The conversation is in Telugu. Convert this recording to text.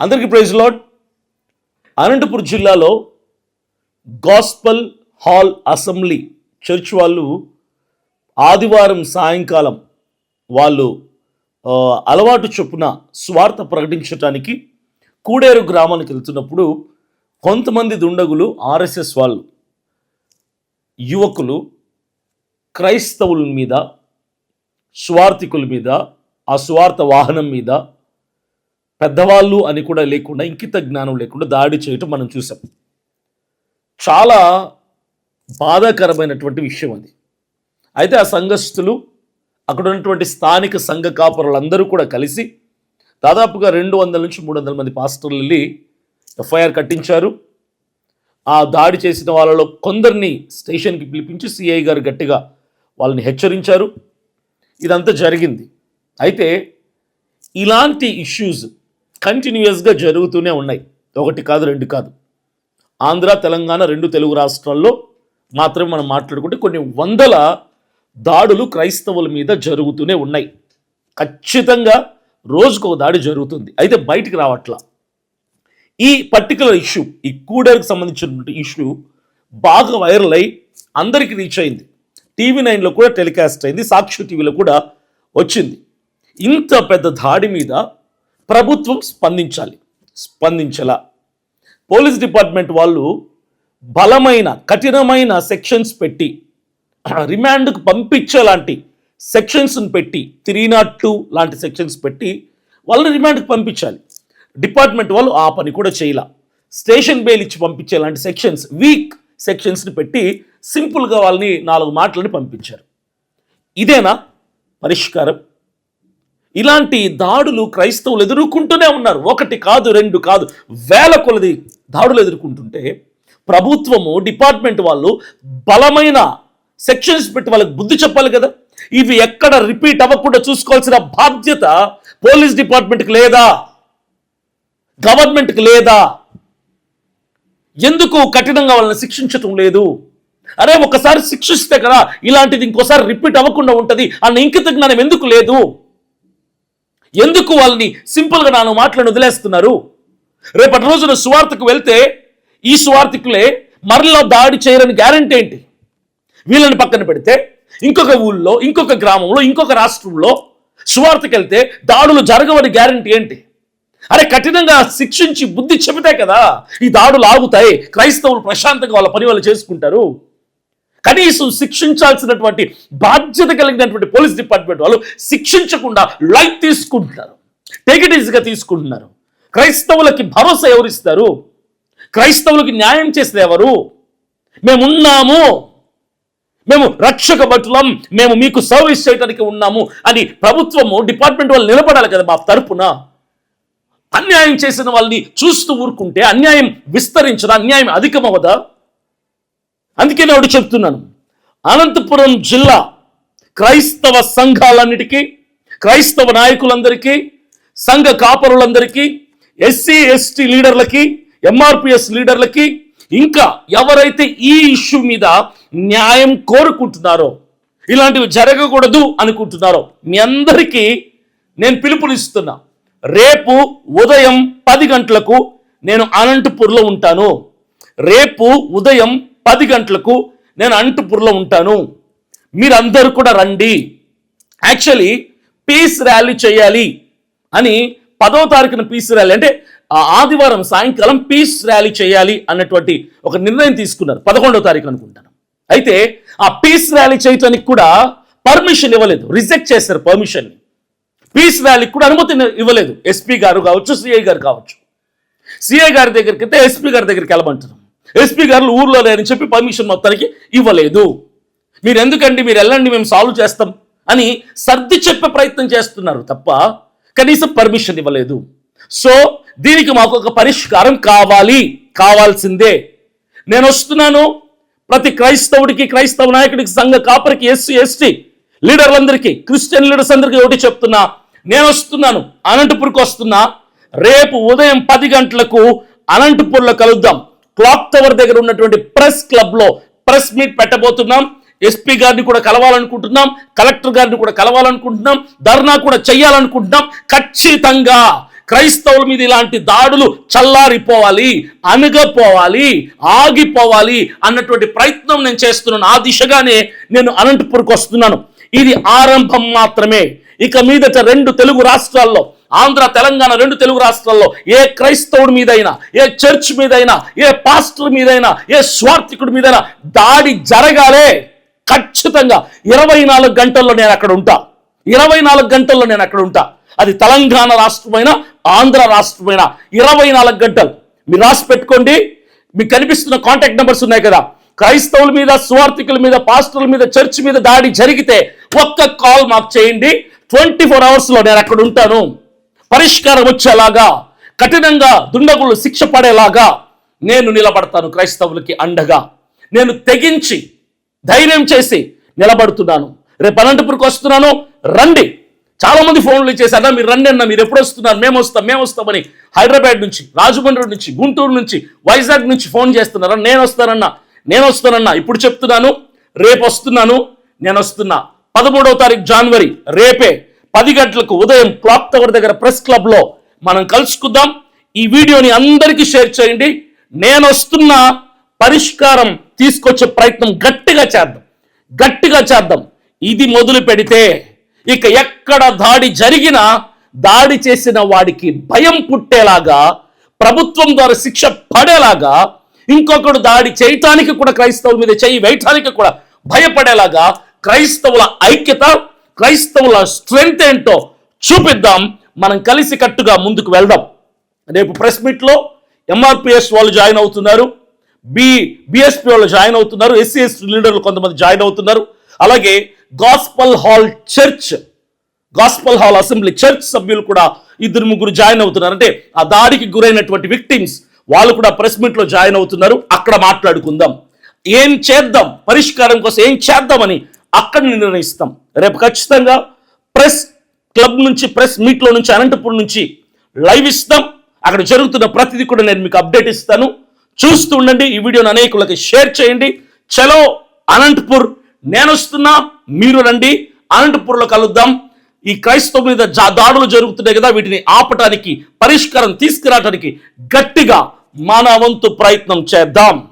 అందరికీ ప్రైజ్ లాడ్. అనంతపురం జిల్లాలో గాస్పల్ హాల్ అసెంబ్లీ చర్చ్ వాళ్ళు ఆదివారం సాయంకాలం వాళ్ళు అలవాటు చొప్పున స్వార్థ ప్రకటించటానికి కూడేరు గ్రామానికి వెళ్తున్నప్పుడు కొంతమంది దుండగులు ఆర్ఎస్ఎస్ వాళ్ళు యువకులు క్రైస్తవుల మీద స్వార్థికుల మీద ఆ స్వార్థ వాహనం మీద పెద్దవాళ్ళు అని కూడా లేకుండా ఇంకిత జ్ఞానం లేకుండా దాడి చేయటం మనం చూసాం. చాలా బాధాకరమైనటువంటి విషయం అది. అయితే ఆ సంఘస్థులు అక్కడ ఉన్నటువంటి స్థానిక సంఘ కాపురులందరూ కూడా కలిసి దాదాపుగా రెండు వందల నుంచి మూడు వందల మంది పాస్టర్లు వెళ్ళి ఎఫ్ఐఆర్ కట్టించారు. ఆ దాడి చేసిన వాళ్ళలో కొందరిని స్టేషన్కి పిలిపించి సిఐ గారు గట్టిగా వాళ్ళని హెచ్చరించారు. ఇదంతా జరిగింది. అయితే ఇలాంటి ఇష్యూస్ కంటిన్యూస్గా జరుగుతూనే ఉన్నాయి. ఒకటి కాదు రెండు కాదు. ఆంధ్ర తెలంగాణ రెండు తెలుగు రాష్ట్రాల్లో మాత్రమే మనం మాట్లాడుకుంటే కొన్ని వందల దాడులు క్రైస్తవుల మీద జరుగుతూనే ఉన్నాయి. ఖచ్చితంగా రోజుకు ఒక దాడి జరుగుతుంది. అయితే బయటికి రావట్లా. ఈ పర్టికులర్ ఇష్యూ ఈ కూడర్కి సంబంధించినటువంటి ఇష్యూ బాగా వైరల్ అయి అందరికీ రీచ్ అయింది. టీవీ నైన్లో కూడా టెలికాస్ట్ అయింది. సాక్షి టీవీలో కూడా వచ్చింది. ఇంత పెద్ద దాడి మీద ప్రభుత్వం స్పందించాలి. స్పందించలా. పోలీస్ డిపార్ట్మెంట్ వాళ్ళు బలమైన కఠినమైన సెక్షన్స్ పెట్టి రిమాండ్కు పంపించేలాంటి సెక్షన్స్ని పెట్టి త్రీ నాట్ టూ లాంటి సెక్షన్స్ పెట్టి వాళ్ళని రిమాండ్కి పంపించాలి. డిపార్ట్మెంట్ వాళ్ళు ఆ పని కూడా చేయాల. స్టేషన్ బెయిల్ ఇచ్చి పంపించే లాంటి సెక్షన్స్ వీక్ సెక్షన్స్ని పెట్టి సింపుల్గా వాళ్ళని నాలుగు మాటలని పంపించారు. ఇదేనా పరిష్కారం? ఇలాంటి దాడులు క్రైస్తవులు ఎదుర్కొంటూనే ఉన్నారు. ఒకటి కాదు రెండు కాదు వేల కొలది దాడులు ఎదుర్కొంటుంటే ప్రభుత్వము డిపార్ట్మెంట్ వాళ్ళు బలమైన సెక్షన్స్ పెట్టి వాళ్ళకి బుద్ధి చెప్పాలి కదా. ఇవి ఎక్కడ రిపీట్ అవ్వకుండా చూసుకోవాల్సిన బాధ్యత పోలీస్ డిపార్ట్మెంట్కి లేదా గవర్నమెంట్కి లేదా? ఎందుకు కఠినంగా వాళ్ళని శిక్షించటం లేదు? అరే ఒకసారి శిక్షిస్తే కదా ఇలాంటిది ఇంకోసారి రిపీట్ అవ్వకుండా ఉంటుంది అన్న ఇంకిత జ్ఞానం ఎందుకు లేదు? ఎందుకు వాళ్ళని సింపుల్గా నాలుగు మాటలను వదిలేస్తున్నారు? రేపటి రోజున సువార్తకు వెళ్తే ఈ సువార్తికులే మరలా దాడి చేయరని గ్యారంటీ ఏంటి? వీళ్ళని పక్కన పెడితే ఇంకొక ఊళ్ళో ఇంకొక గ్రామంలో ఇంకొక రాష్ట్రంలో సువార్తకు వెళ్తే దాడులు జరగవని గ్యారంటీ ఏంటి? అరే కఠినంగా శిక్షించి బుద్ధి చెబితే కదా ఈ దాడులు ఆగుతాయి క్రైస్తవులు ప్రశాంతంగా వాళ్ళ పని వాళ్ళు చేసుకుంటారు. కనీసం శిక్షించాల్సినటువంటి బాధ్యత కలిగినటువంటి పోలీస్ డిపార్ట్మెంట్ వాళ్ళు శిక్షించకుండా లైట్ తీసుకుంటున్నారు. టేక్ ఈజీగా తీసుకుంటున్నారు. క్రైస్తవులకి భరోసా ఎవరిస్తారు? క్రైస్తవులకి న్యాయం చేసేది ఎవరు? మేమున్నాము మేము రక్షక భటులం. మేము మీకు సర్వీస్ చేయడానికి ఉన్నాము అని ప్రభుత్వము డిపార్ట్మెంట్ వాళ్ళు నిలబడాలి కదా మా తరపున. అన్యాయం చేసిన వాళ్ళని చూస్తూ ఊరుకుంటే అన్యాయం విస్తరించదా? అన్యాయం అధికమవదా అందుకే నేను ఒకటి చెప్తున్నాను. అనంతపురం జిల్లా క్రైస్తవ సంఘాలన్నిటికీ క్రైస్తవ నాయకులందరికీ సంఘ కాపరులందరికీ ఎస్సీ ఎస్టీ లీడర్లకి ఎంఆర్పిఎస్ లీడర్లకి ఇంకా ఎవరైతే ఈ ఇష్యూ మీద న్యాయం కోరుకుంటున్నారో ఇలాంటివి జరగకూడదు అనుకుంటున్నారో మీ అందరికీ నేను పిలుపునిస్తున్నా. రేపు ఉదయం పది గంటలకు నేను అనంతపూర్లో ఉంటాను. రేపు ఉదయం పది గంటలకు నేను అనంతపూర్లో ఉంటాను. మీరందరూ కూడా రండి. యాక్చువల్లీ పీస్ ర్యాలీ చేయాలి అని పదో తారీఖున పీస్ ర్యాలీ అంటే ఆదివారం సాయంకాలం పీస్ ర్యాలీ చేయాలి అన్నటువంటి ఒక నిర్ణయం తీసుకున్నారు. పదకొండవ తారీఖు అనుకుంటాను. అయితే ఆ పీస్ ర్యాలీ చేయటానికి కూడా పర్మిషన్ ఇవ్వలేదు. రిజెక్ట్ చేశారు పర్మిషన్ని పీస్ ర్యాలీకి కూడా అనుమతి ఇవ్వలేదు. ఎస్పీ గారు కావచ్చు సిఐ గారు కావచ్చు. సిఐ గారి దగ్గరికి అయితే ఎస్పీ గారి దగ్గరికి వెళ్ళమంటారు ఎస్పీ గారు ఊర్లో లేరని చెప్పి పర్మిషన్ మొత్తానికి ఇవ్వలేదు. మీరు ఎందుకండి మీరు వెళ్ళండి మేము సాల్వ్ చేస్తాం అని సర్ది చెప్పే ప్రయత్నం చేస్తున్నారు తప్ప కనీసం పర్మిషన్ ఇవ్వలేదు. సో దీనికి మాకు ఒక పరిష్కారం కావాలి. కావాల్సిందే. నేను వస్తున్నాను. ప్రతి క్రైస్తవుడికి క్రైస్తవ నాయకుడికి సంఘ కాపరికి ఎస్సీ ఎస్టీ లీడర్లందరికీ క్రిస్టియన్ లీడర్స్ అందరికీ ఒకటి చెప్తున్నా. నేను వస్తున్నాను. అనంతపూర్కి వస్తున్నా. రేపు ఉదయం పది గంటలకు అనంతపూర్లో కలుద్దాం. క్లాక్ టవర్ దగ్గర ఉన్నటువంటి ప్రెస్ క్లబ్లో ప్రెస్ మీట్ పెట్టబోతున్నాం. ఎస్పీ గారిని కూడా కలవాలనుకుంటున్నాం. కలెక్టర్ గారిని కూడా కలవాలనుకుంటున్నాం. ధర్నా కూడా చేయాలనుకుంటున్నాం ఖచ్చితంగా క్రైస్తవుల మీద ఇలాంటి దాడులు చల్లారిపోవాలి అనగపోవాలి ఆగిపోవాలి అన్నటువంటి ప్రయత్నం నేను చేస్తున్నాను. ఆ దిశగానే నేను అనంతపూర్కి వస్తున్నాను. ఇది ఆరంభం మాత్రమే. ఇక మీదట రెండు తెలుగు రాష్ట్రాల్లో ఆంధ్ర తెలంగాణ రెండు తెలుగు రాష్ట్రాల్లో ఏ క్రైస్తవుడి మీదైనా ఏ చర్చ్ మీదైనా ఏ పాస్టర్ మీదైనా ఏ స్వార్థికుడి మీదైనా దాడి జరగాలే. ఖచ్చితంగా ఇరవై నాలుగు గంటల్లో నేను అక్కడ ఉంటా. ఇరవై నాలుగు గంటల్లో నేను అక్కడ ఉంటా. అది తెలంగాణ రాష్ట్రమైనా ఆంధ్ర రాష్ట్రమైనా ఇరవై నాలుగు గంటలు. మీరు రాసి పెట్టుకోండి. మీకు కనిపిస్తున్న కాంటాక్ట్ నెంబర్స్ ఉన్నాయి కదా. క్రైస్తవుల మీద సువార్థికుల మీద పాస్టర్ల మీద చర్చ్ మీద దాడి జరిగితే ఒక్క కాల్ మాకు చేయండి. ట్వంటీ ఫోర్ అవర్స్లో నేను అక్కడ ఉంటాను. పరిష్కారం వచ్చేలాగా కఠినంగా దుండగులు శిక్ష పడేలాగా నేను నిలబడతాను క్రైస్తవులకి అండగా. నేను తెగించి ధైర్యం చేసి నిలబడుతున్నాను. రేపు అనంతపురికి వస్తున్నాను. రండి. చాలామంది ఫోన్లు చేశారు. మీరు రండి అన్న మీరు ఎప్పుడు వస్తున్నారు? మేము వస్తాం మేము వస్తామని హైదరాబాద్ నుంచి రాజమండ్రి నుంచి గుంటూరు నుంచి వైజాగ్ నుంచి ఫోన్ చేస్తున్నారు. నేను వస్తానన్నా నేను వస్తానన్నా ఇప్పుడు చెప్తున్నాను. రేపు వస్తున్నాను. నేను వస్తున్నా. పదమూడవ తారీఖు జనవరి రేపే. పది గంటలకు ఉదయం క్లాక్ టవర్ దగ్గర ప్రెస్ క్లబ్లో మనం కలుసుకుందాం. ఈ వీడియోని అందరికీ షేర్ చేయండి. నేను వస్తున్న పరిష్కారం తీసుకొచ్చే ప్రయత్నం గట్టిగా చేద్దాం. గట్టిగా చేద్దాం. ఇది మొదలు పెడితే ఇక ఎక్కడ దాడి జరిగినా దాడి చేసిన వాడికి భయం పుట్టేలాగా ప్రభుత్వం ద్వారా శిక్ష పడేలాగా ఇంకొకడు దాడి చేయటానికి కూడా క్రైస్తవుల మీద చేయి వేయటానికి కూడా భయపడేలాగా క్రైస్తవుల ఐక్యత క్రైస్తవుల స్ట్రెంగ్త్ ఏంటో చూపిద్దాం. మనం కలిసి కట్టుగా ముందుకు వెళ్దాం. రేపు ప్రెస్ మీట్లో ఎంఆర్పిఎస్ వాళ్ళు జాయిన్ అవుతున్నారు. బి బిఎస్పి వాళ్ళు జాయిన్ అవుతున్నారు. ఎస్సీ ఎస్టీ లీడర్లు కొంతమంది జాయిన్ అవుతున్నారు. అలాగే gospel hall church gospel hall assembly church సభ్యులు కూడా ఇద్దరు ముగ్గురు జాయిన్ అవుతున్నారు. అంటే ఆ దాడికి గురైనటువంటి విక్టిమ్స్ వాళ్ళు కూడా ప్రెస్ మీట్లో జాయిన్ అవుతున్నారు. అక్కడ మాట్లాడుకుందాం. ఏం చేద్దాం? పరిష్కారం కోసం ఏం చేద్దామని అక్కడ నిర్ణయిస్తాం. రేపు ఖచ్చితంగా ప్రెస్ క్లబ్ నుంచి ప్రెస్ మీట్లో నుంచి అనంతపురం నుంచి లైవ్ ఇస్తాం. అక్కడ జరుగుతున్న ప్రతిదీ కూడా నేను మీకు అప్డేట్ ఇస్తాను. చూస్తూ ఉండండి. ఈ వీడియోను అనేకులకి షేర్ చేయండి. చలో అనంతపూర్. నేను వస్తున్నా మీరు రండి. అనంతపూర్లో కలుద్దాం. ఈ క్రైస్తవ మీద దాడులు జరుగుతున్నాయి కదా వీటిని ఆపటానికి పరిష్కారం తీసుకురావటానికి గట్టిగా మన వంతు ప్రయత్నం చేద్దాం.